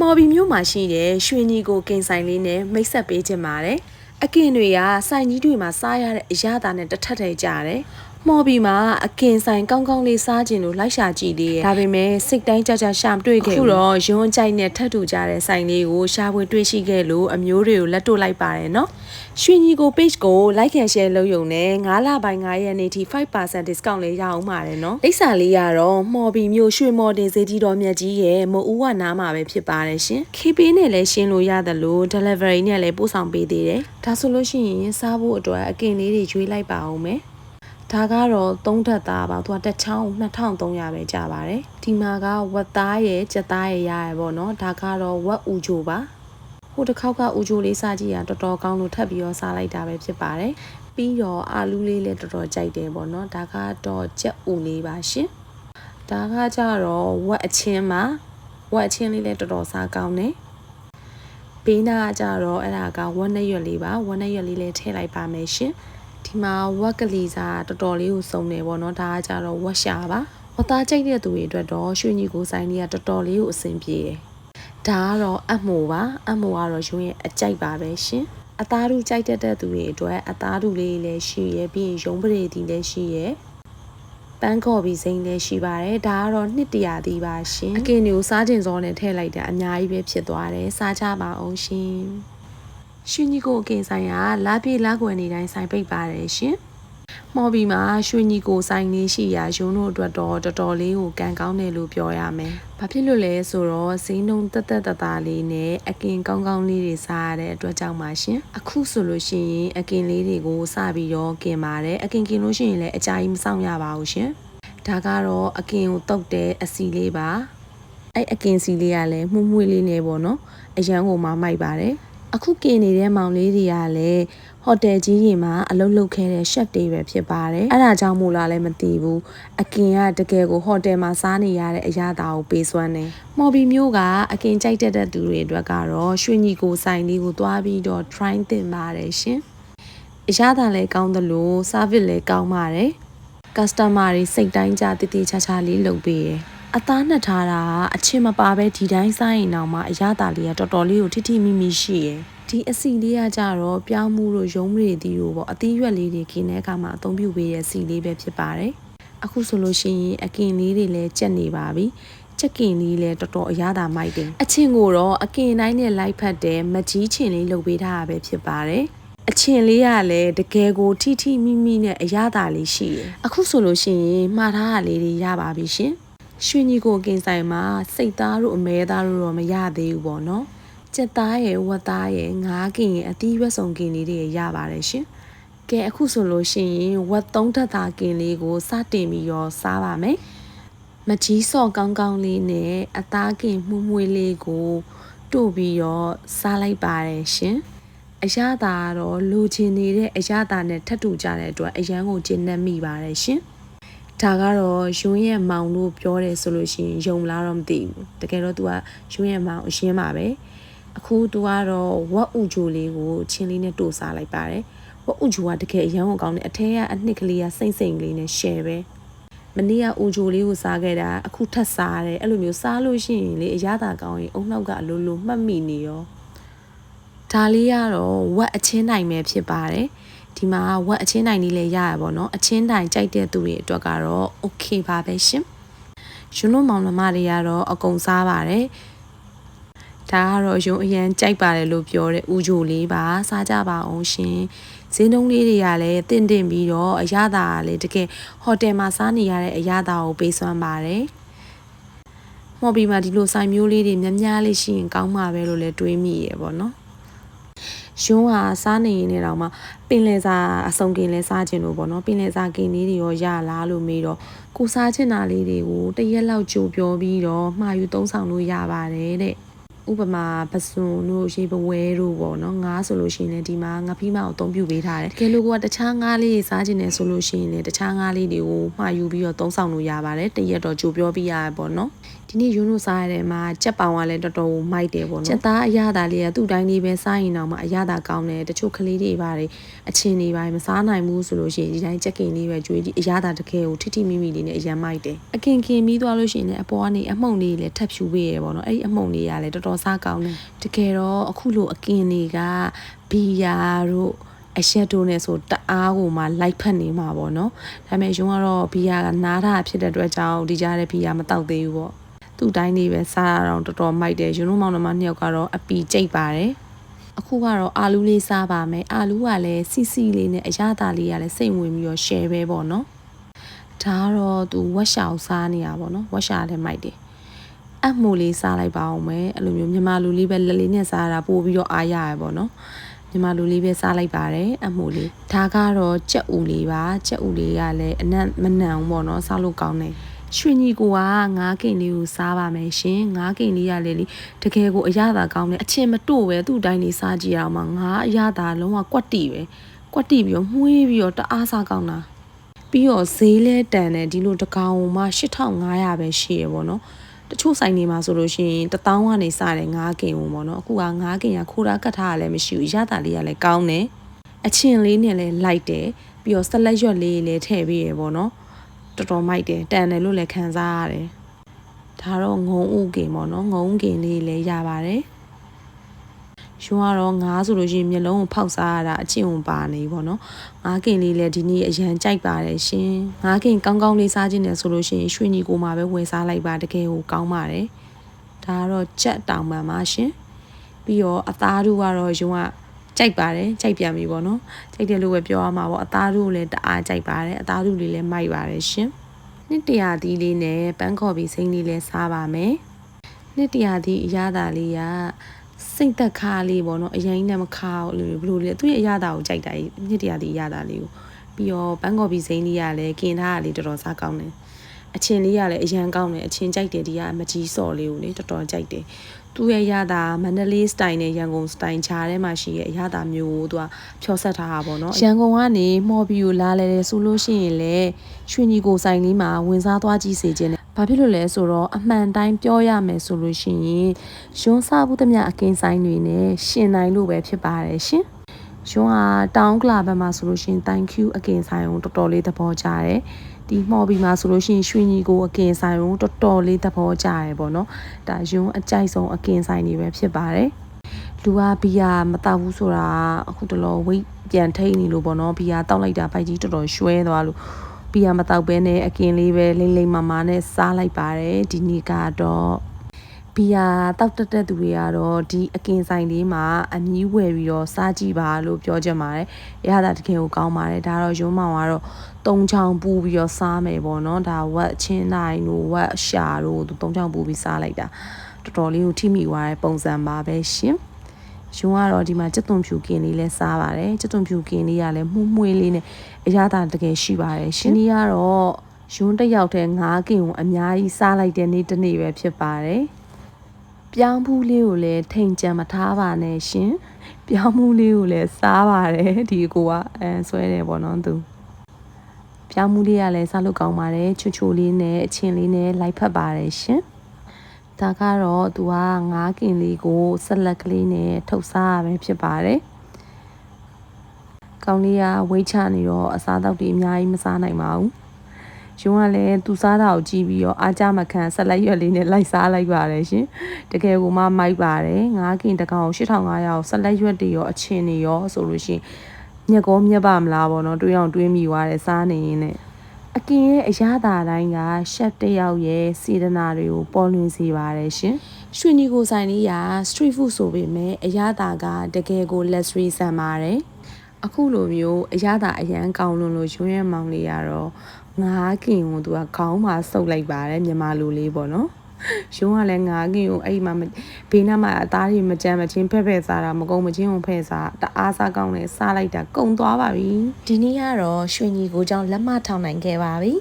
မော်ဘီမြို့မှာရှိတဲ့ရွှေညီကိုကင်ဆိုင်လေးနဲ့မိတ်ဆက်ပေးခြင်းပါတယ်အကင်တွေကစိုင်ကြီးတွေမှာစားရတဲ့အရသာနဲ့တစ်ထပ်ထည်ကြတယ် မော်ဘီမှာအကင်ဆိုင်ကောင်းကောင်းလေးစားခြင်းလို့လိုက်ရှာကြည့်သေးတယ်ဒါပေမဲ့စိတ်တိုင်းကြကြရှာမတွေ့ခဲ့ဘူးအခုတော့ရုံးကြိုက်နဲ့ထပ်တူကြတဲ့ဆိုင်လေးကိုရှာဖွေတွေ့ရှိခဲ့လို့အမျိုးတွေကိုလက်တို့လိုက်ပါတယ်နော်ရွှေညီကို page ကို like and share လုပ်ရုံနဲ့9လပိုင်း9ရက်နေ့ထိ5% discount လေးရအောင်ပါတယ်နော်လိပ်စာလေးကတော့မော်ဘီမျိုးရွှေမော်တင်စေတီတော်မြတ်ကြီးရဲ့မအူးဝနားမှာပဲဖြစ်ပါတယ်ရှင် KP နဲ့လည်းရှင်းလို့ရတယ်လို့ delivery နဲ့လည်းပို့ဆောင်ပေးသေးတယ်ဒါဆိုလို့ရှိရင်စားဖို့အတွက်အကင်လေးတွေရွေးလိုက်ပါအောင်မယ် ဒါကတော့သုံးထပ်သားပါသူကတစ်ချောင်း2300ပဲကြပါတယ်ဒီမှာကဝက်သားရဲ့ကြက်သားရဲ့ရရပေါ့နော်ဒါကတော့ဝက်ဥဂျိုပါဟိုတစ်ခေါက်ကဥဂျိုလေးစားကြည့်ရတော်တော်ကောင်းလို့ထပ်ပြီးတော့စားလိုက်တာပဲဖြစ်ပါတယ်ပြီးတော့အာလူးလေးလည်းတော်တော်ကြိုက်တယ်ပေါ့နော်ဒါကတော့ကြက်ဥလေးပါရှင်ဒါကကြတော့ဝက်အချင်းပါဝက်အချင်းလေးလည်းတော်တော်စားကောင်းတယ်ဘေးနာကကြတော့အဲ့ဒါကဝက်နဲ့ရွက်လေးပါဝက်နဲ့ရွက်လေးလည်းထည့်လိုက်ပါမယ်ရှင် ဒီမှာဝက်ကလေးစားတော်တော်လေးကိုစုံတယ်ပေါ့နော်ဒါကကြတော့ဝက်ရှာပါဝတ်သားကြိုက်တဲ့သူတွေအတွက်တော့ရွှေညီကိုဆိုင်လေးကတော်တော်လေးကိုအဆင်ပြေတယ်ဒါကတော့အမိုပါအမိုကတော့ရုံးရဲ့အကြိုက်ပါပဲရှင်အသားတို့ကြိုက်တတ်တဲ့သူတွေအတွက်အသားတို့လေးလည်းရှိရပြီးရင်ရုံးပရိသီလည်းရှိရပန်းကော်ပြီးစိမ့်လည်းရှိပါတယ်ဒါကတော့နှစ်တရာသီးပါရှင်အကင်တွေကိုစားကျင်စောနဲ့ထည့်လိုက်တာအများကြီးပဲဖြစ်သွားတယ်စားကြပါအောင်ရှင် ရွှေညီကိုအကင်ဆိုင်ကလာပြေလာကွယ်နေတိုင်းဆိုင်ပိတ်ပါတယ်ရှင်မော်ဘီမှာရွှေညီကိုဆိုင်လေးရှိရာရုံးတို့အတွက်တော့တော်တော်လေးကိုကန်ကောင်းတယ်လို့ပြောရမယ်။ဘာဖြစ်လို့လဲဆိုတော့ဈေးနှုန်းတက်တက်တသားလေးနဲ့အကင်ကောင်းကောင်းလေးတွေစားရတဲ့အတွက်ကြောင့်ပါရှင်။အခုဆိုလို့ရှိရင်အကင်လေးတွေကိုစပြီးတော့กินပါတယ်။အကင်กินလို့ရှိရင်လည်းအကြာကြီးမဆောင်ရပါဘူးရှင်။ဒါကတော့အကင်ကိုတုတ်တဲ့အစီလေးပါ။အဲ့အကင်စီလေးကလည်းမှုမွေးလေးနေပေါ့နော်။အရန်ကိုမှမိုက်ပါတယ်။ အခုกินနေတဲ့မောင်လေးတွေကလည်းဟိုတယ်ကြီးရင်မှာအလုပ်လုပ်ခဲ့တဲ့ chef တွေပဲဖြစ်ပါတယ်အဲ့ဒါကြောင့်မို့လားလည်းမသိဘူးအကင်ကတကယ်ကိုဟိုတယ်မှာစားနေရတဲ့အရာတာကိုပေးစွမ်းတယ်မော်ဘီမျိုးကအကင်ကြိုက်တတ်တဲ့သူတွေအတွက်ကတော့ရွှေညီကိုဆိုင်လေးကိုသွားပြီးတော့ try သင်ပါတယ်ရှင်အရာတာလည်းကောင်းသလို service လည်းကောင်းပါတယ် customer တွေစိတ်တိုင်းကြတည်တည်ချာချာလေးလုပ်ပေးတယ် အသားနှက်ထားတာအချင်းမပါပဲဒီတိုင်းစားရင်တော့မှအရသာလေးကတော်တော်လေးကိုထိထိမိမိရှိရယ်ဒီအစီလေးကကြတော့ပြောင်းမှုတို့ရုံးမတွေတီးတို့ပေါ့အသီးရွက်လေးတွေกินတဲ့အခါမှာအသုံးပြုပေးတဲ့စီလေးပဲဖြစ်ပါတယ်အခုဆိုလို့ရှိရင်အကင်လေးတွေလည်းကြက်နေပါပြီချက်ကင်လေးလည်းတော်တော်အရသာမိုက်တယ်အချင်းကိုတော့အကင်တိုင်းနဲ့လိုက်ဖက်တဲ့မကြီးချင်လေးလုပ်ပေးထားတာပဲဖြစ်ပါတယ်အချင်းလေးကလည်းတကယ်ကိုထိထိမိမိနဲ့အရသာလေးရှိတယ်အခုဆိုလို့ရှိရင်မှားထားတာလေးတွေရပါပြီရှင် ရွှေညီကိုကင်ဆိုင်မှာစိတ်သားတို့အမဲသားတို့တော့မရသေးဘူးပေါ့နော်ကြက်သားရဲ့ဝက်သားရဲ့ငါးကင်ရဲ့အသီးရွက်စုံကင်လေးတွေရပါတယ်ရှင်ကဲအခုဆိုလို့ရှိရင်ဝက်သုံးထပ်သားကင်လေးကိုစတင်ပြီးတော့စားပါမယ်မကြီးစော့ကောင်းကောင်းလေးနဲ့အသားကင်မှုမွှေးလေးကိုတို့ပြီးတော့စားလိုက်ပါတယ်ရှင်အရသာကတော့လိုချင်နေတဲ့အရသာနဲ့ထပ်တူကြတဲ့အတွက်အရန်ကိုကျဉ်းနှံ့မိပါတယ်ရှင် ဒါကတော့ယွန်းရဲ့မောင်လို့ပြောတယ်ဆိုလို့ရှိရင်ယုံလားတော့မသိဘူးတကယ်တော့ तू ကယွန်းရဲ့မောင်အရှင်းပါပဲအခုသူကတော့ဝက်ဥဂျိုလေးကိုချင်းလေးနဲ့တို့စားလိုက်ပါတယ်ဝက်ဥဂျိုကတကယ်အရန်ကိုကောင်းတယ်အထဲကအနှစ်ကလေးကစိမ့်စိမ့်လေးနဲ့ share ပဲမနေ့ကဥဂျိုလေးကိုစားခဲ့တာအခုထပ်စားတယ်အဲ့လိုမျိုးစားလို့ရှိရင်လေအရသာကောင်းရင်အုံနောက်ကအလိုလိုမှတ်မိနေရောဒါလေးကတော့ဝက်အချင်းနိုင်ပဲဖြစ်ပါတယ် ဒီမှာဝက်အချင်းနိုင်လေးလည်းရရပါတော့အချင်းတိုင်ကြိုက်တဲ့သူတွေအတွက်ကတော့ okay ပါပဲရှင်ယူနိုမောင်နှမတွေကတော့အကုန်စားပါတယ်ဒါကတော့ရုံအရန်ကြိုက်ပါတယ်လို့ပြောတဲ့ဥဂျိုလေးပါစားကြပါအောင်ရှင်ဈေးနှုန်းလေးတွေကလည်းတင့်တင့်ပြီးတော့အရသာကလည်းတကယ်ဟိုတယ်မှာစားနေရတဲ့အရသာကိုပေးစွမ်းပါတယ်မော်ဘီမှာဒီလိုဆိုင်မျိုးလေးတွေများများလေးရှိရင်ကောင်းမှာပဲလို့လည်းတွေးမိရပေါ့နော် ရုံးဟာစားနေရင်လည်းတော့မှပင်လယ်စာအစုံကင်လဲစားခြင်းလို့ပေါ့နော်ပင်လယ်စာကင်လေးတွေရောရလားလို့မေးတော့ကိုစားချင်တာလေးတွေကိုတရက်လောက်ကြိုပြောပြီးတော့မှာယူသုံးဆောင်လို့ရပါတယ်တဲ့ ဥပမာပစွန်တို့ရေပဝဲတို့ပေါ့နော်ငါးဆိုလို့ရှိရင်လည်းဒီမှာငါဖီးမအောင်အသုံးပြုပေးထားတယ်တကယ်လို့ကတခြားငါးလေးတွေစားခြင်းနဲ့ဆိုလို့ရှိရင်လည်းတခြားငါးလေးတွေကိုမှာယူပြီးတော့သုံးဆောင်လို့ရပါတယ်တရက်တော့ကြိုပြောပြရပေါ့နော်ဒီနေ့ယူနိုစားရတဲ့မှာကြက်ပောင်ကလည်းတော်တော်မိုက်တယ်ပေါ့နော်ကြက်သားအရသာလေးကသူ့တိုင်းလေးပဲစားရင်တော့မှအရသာကောင်းတယ်တချို့ကလေးတွေပါတယ်အချင်းတွေပါမစားနိုင်ဘူးဆိုလို့ရှိရင်ဒီတိုင်းကြက်ကင်လေးပဲကျွေးဒီအရသာတကယ်ကိုထိထိမိမိလေးနဲ့အရန်မိုက်တယ်အကင်ကင်ပြီးသွားလို့ရှိရင်လည်းအပေါ်ကနေအမှုန့်လေးလည်းထပ်ဖြူပေးရပေါ့နော်အဲ့ဒီအမှုန့်လေးကလည်းတော်တော်စားကောင်းတယ်တကယ်တော့အခုလိုအကင်တွေကဘီယာတို့အရက်တို့နဲ့ဆိုတအားကိုမှလိုက်ဖက်နေမှာပေါ့နော်ဒါပေမဲ့ရုံကတော့ဘီယာကနားတာဖြစ်တဲ့အတွက်ကြောင့်ဒီကြားတဲ့ဘီယာမတောက်သေးဘူးပေါ့သူ့တိုင်းလေးပဲစားရအောင်တော်တော်မိုက်တယ်ရုံတို့မောင်နှမနှစ်ယောက်ကတော့အပီကြိတ်ပါတယ်အခုကတော့အာလူးလေးစားပါမယ်အာလူးကလည်းစီစီလေးနဲ့အရသာလေးကလည်းစိတ်ဝင်ပြီးတော့ share ပဲပေါ့နော်ဒါကတော့သူဝက်ရှောင်စားနေရပါပေါ့နော်ဝက်ရှာလည်းမိုက်တယ် အပ်မိုလေးစားလိုက်ပါအောင်မယ်အဲ့လိုမျိုးမြန်မာလူလေးပဲလက်လေးနဲ့စားရတာပို့ပြီးတော့အားရရပေါ့နော်မြန်မာလူလေးပဲစားလိုက်ပါတယ်အပ်မိုလေးဒါကတော့ကြက်ဥလေးပါကြက်ဥလေးကလည်းအနက်မနံဘူးပေါ့နော်စားလို့ကောင်းတယ်ရွှေညီကိုကငါးကိန်လေးကိုစားပါမယ်ရှင်ငါးကိန်လေးရလေလေတကယ်ကိုအရသာကောင်းတယ်အချင်းမတို့ပဲသူ့တိုင်းလေးစားကြည့်ရအောင်မငါအရသာလုံးဝကွက်တီပဲကွက်တီပြီးတော့မှုေးပြီးတော့တအားစားကောင်းတာပြီးတော့ဈေးလဲတန်တယ်ဒီလိုတကောင်မှ8500ပဲရှိရပေါ့နော် တချို့ဆိုင်တွေမှာဆိုလို့ရှိရင်1000ကနေစတယ်9ကင်ဝင်ပေါ့နော်အခုက9ကင်ကခိုးတာကတ်ထားရလည်းမရှိဘူးရတာလေးကလည်းကောင်းတယ်အချင်းလေးနဲ့လည်းလိုက်တယ်ပြီးတော့ဆက်လက်ရွက်လေးလည်းထည့်ပေးရပေါ့နော်တော်တော်မိုက်တယ်တန်တယ်လို့လည်းခံစားရတယ်ဒါတော့ငုံဥကင်ပေါ့နော်ငုံကင်လေးလည်းရပါတယ် ရွှန်းကတော့ငါးဆိုလို့ရှိရင်မျက်လုံးကိုဖောက်စားရတာအချင်းဝင်ပါနေပေါ့နော်ငါးကင်လေးလည်းဒီနေ့အရန်ကြိုက်ပါတယ်ရှင်ငါးကင်ကောင်းကောင်းလေးစားခြင်းနဲ့ဆိုလို့ရှိရင်ရွှေညီကိုမှာပဲဝယ်စားလိုက်ပါတကယ်ကိုကောင်းပါတယ်ဒါကတော့ကြက်တောင်ပံပါရှင်ပြီးတော့အသားတို့ကတော့ယုံကကြိုက်ပါတယ်ကြိုက်ပြန်ပြီပေါ့နော်ကြိုက်တယ်လို့ပဲပြောရမှာပေါ့အသားတို့လည်းတအားကြိုက်ပါတယ်အသားတို့လေးလည်းမိုက်ပါတယ်ရှင်နှစ်တရာသီးလေးနဲ့ပန်းခေါ်ပြီးစိမ့်လေးလည်းစားပါမယ်နှစ်တရာသီးအရသာလေးက စိတ်သက်ခါလေးပေါ့နော်အရင်နဲ့မခါဘူးလို့ဘယ်လိုလဲသူ့ရဲ့အရသာကိုကြိုက်တာကြီးညစ်တရားဒီအရသာလေးကိုပြီးတော့ပန်းကော်ပီစိမ်းလေးကလည်းกินထားတာလေးတော်တော်စားကောင်းတယ်အချင်းလေးကလည်းအရန်ကောင်းတယ်အချင်းကြိုက်တယ်ဒီကအမကြီးစော်လေးကိုလေတော်တော်ကြိုက်တယ်သူ့ရဲ့ရတာမန္တလေးစတိုင်နဲ့ရန်ကုန်စတိုင်ခြားထဲမှာရှိရဲ့အရသာမျိုးကိုသူကဖြောဆက်ထားတာပေါ့နော်ရန်ကုန်ကနေမော်ဘီကိုလာလဲတယ်ဆိုလို့ရှိရင်လေရွှေညီကိုဆိုင်လေးမှာဝင်စားသွားကြည့်စေခြင်းနဲ့ ဘာဖြစ်လို့လဲဆိုတော့အမှန်တိုင်းပြောရမယ်ဆိုလို့ရှိရင်ရွှန်းစားဘူးသမျှအကင်းဆိုင်တွေနဲ့ရှင်နိုင်လို့ပဲဖြစ်ပါတယ်ရှင်ရွှန်းဟာတောင်းကလာဘက်မှာဆိုလို့ရှိရင် thank you အကင်ဆိုင်ကိုတော်တော်လေးသဘောကျတယ်ဒီမော်ဘီမှာဆိုလို့ရှိရင်ရွှေညီကိုအကင်ဆိုင်ကိုတော်တော်လေးသဘောကျတယ်ပေါ့နော်ဒါယွန်းအကြိုက်ဆုံးအကင်ဆိုင်တွေပဲဖြစ်ပါတယ်လူကဘီယာမတောက်ဘူးဆိုတာအခုတလောဝိတ်ပြန်ထိန်နေလို့ပေါ့နော်ဘီယာတောက်လိုက်တာဖိုက်ကြီးတော်တော်ရွှဲသွားလို့ ဘီယာမတောက်ဘဲနဲ့အကင်လေးပဲလိမ့်လိမ့်မာမာနဲ့စားလိုက်ပါတယ်ဒီနေ့ကတော့ဘီယာတောက်တက်တဲ့သူတွေကတော့ဒီအကင်ဆိုင်လေးမှာအမီးဝယ်ပြီးတော့စားကြည့်ပါလို့ပြောချင်ပါတယ်။ရတာတကယ်ကိုကောင်းပါတယ်။ဒါတော့ရုံးမောင်ကတော့တုံချောင်ပူပြီးတော့စားမယ်ပေါ့နော်။ဒါဝက်ချင်းတိုင်းတို့ဝက်ရှာတို့သူတုံချောင်ပူပြီးစားလိုက်တာတော်တော်လေးကိုထိမိသွားတဲ့ပုံစံပါပဲရှင်။ ရုံကတော့ဒီမှာကြက်သွန်ဖြူကင်လေးလဲစားပါတယ်ကြက်သွန်ဖြူကင်လေးကလည်းမှုမွှေးလေးနဲ့အရသာတကယ်ရှိပါတယ်ရှင်ဒီကတော့ရုံးတစ်ယောက်တည်းငါးကင်ကိုအများကြီးစားလိုက်တဲ့နေ့တစ်နေ့ပဲဖြစ်ပါတယ်ပြောင်းဘူးလေးကိုလည်းထိန်ကြံမထားပါနဲ့ရှင်ပြောင်းဘူးလေးကိုလည်းစားပါတယ်ဒီကိုကအဲဆွဲတယ်ပေါ့နော်သူပြောင်းမှုလေးကလည်းစားလို့ကောင်းပါတယ်ချူချူလေးနဲ့အချင်းလေးနဲ့လိုက်ဖက်ပါတယ်ရှင် ဒါကတော့သူကငါးကင်လေးကိုဆက်လက်ကလေးနဲ့ထုတ်စားရပဲဖြစ်ပါတယ်။ကောင်းလေးကဝိတ်ချနေတော့အစားတောက်တွေအများကြီးမစားနိုင်ပါဘူး။ရုံးကလည်းသူစားတာကိုကြည့်ပြီးတော့အားကြမခံဆက်လက်ရွက်လေးနဲ့လိုက်စားလိုက်ပါတယ်ရှင်။တကယ်ကိုမှမိုက်ပါတယ်။ငါးကင်တကောင်8500ဆက်လက်ရွက်တွေရောအချင်းတွေရောဆိုလို့ရှိရင်ညက်ကောမြက်ပါမလားပေါ့နော်တွေးအောင်တွေးမိသွားတယ်စားနေရင်းနဲ့ အကင်ရဲ့အရသာတိုင်းကရှက်တစ်ယောက်ရဲ့စေတနာတွေကိုပေါ်လွင်စေပါတယ်ရှင်။ရွှေနီကိုဆိုင်လေးက street food ဆိုပေမဲ့အရသာကတကယ်ကို luxury ဆန်ပါတယ်။အခုလိုမျိုးအရသာအရန်ကောင်းလွန်းလို့ရွှေရဲမောင်လေးကတော့ငါးကင်ကိုသူကခေါင်းမှာစုပ်လိုက်ပါတယ်မြန်မာလူလေးပေါ့နော်။ ရုံးကလည်းငါးကင်ကိုအဲ့မှာဘေးနားမှာအသားတွေမကြမ်းမချင်းဖက်ဖက်စားတာမကုန်းမချင်းုံဖက်စားတအားစားကောင်းလဲစားလိုက်တာကုံသွားပါပြီဒီနေ့ကတော့ရွှေညီကိုကြောင့်လက်မထောင်နိုင်ခဲ့ပါပြီ